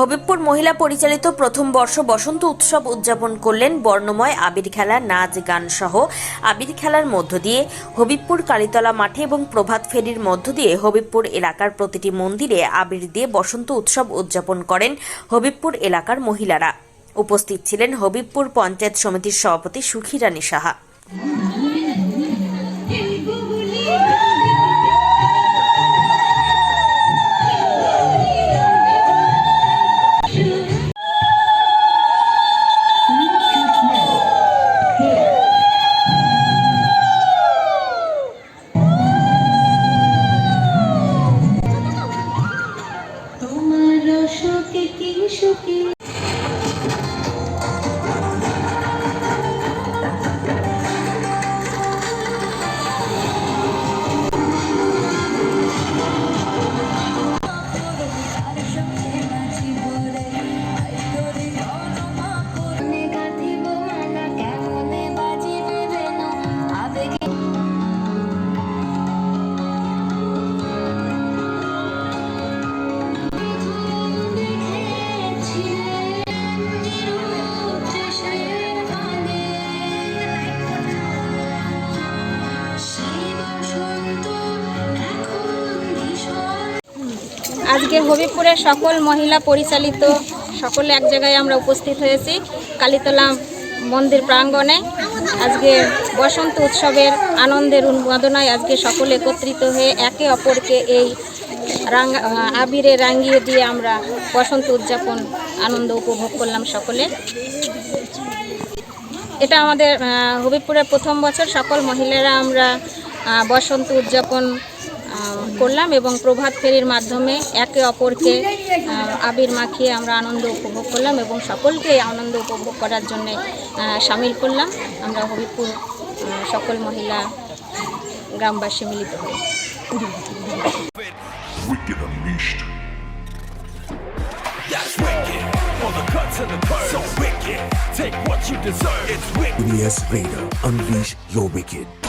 হবিবপুর মহিলা পরিচালিত প্রথম বর্ষ বসন্ত উৎসব উদযাপন করলেন বর্ণময় আবির খেলা, নাচ, গান সহ আবির খেলার মধ্য দিয়ে। হবিবপুর কালীতলা মাঠে এবং প্রভাত ফেরির মধ্য দিয়ে হবিবপুর এলাকার প্রতিটি মন্দিরে আবির দিয়ে বসন্ত উৎসব উদযাপন করেন হবিবপুর এলাকার মহিলারা। উপস্থিত ছিলেন হবিবপুর পঞ্চায়েত সমিতির সভাপতি সুখী রানী সাহা। সুখে কি আজকে হবিপুরের সকল মহিলা পরিচালিত, সকলে এক জায়গায় আমরা উপস্থিত হয়েছি, কালীতলা মন্দির প্রাঙ্গণে। আজকে বসন্ত উৎসবের আনন্দের উন্মাদনায় আজকে সকলে একত্রিত হয়ে একে অপরকে এই রাঙ্গা আবিরে রাঙ্গিয়ে দিয়ে আমরা বসন্ত উদযাপন, আনন্দ উপভোগ করলাম সকলে। এটা আমাদের হবিপুরের প্রথম বছর, সকল মহিলারা আমরা বসন্ত উদযাপন করলাম এবং প্রভাত ফেরির মাধ্যমে একে অপরকে আবির মাখিয়ে আমরা আনন্দ উপভোগ করলাম এবং সকলকে আনন্দ উপভোগ করার জন্যে সামিল করলাম। আমরা হবিপুর সকল মহিলা গ্রামবাসী মিলিত হই। Yes, Raider, unleash your wicked.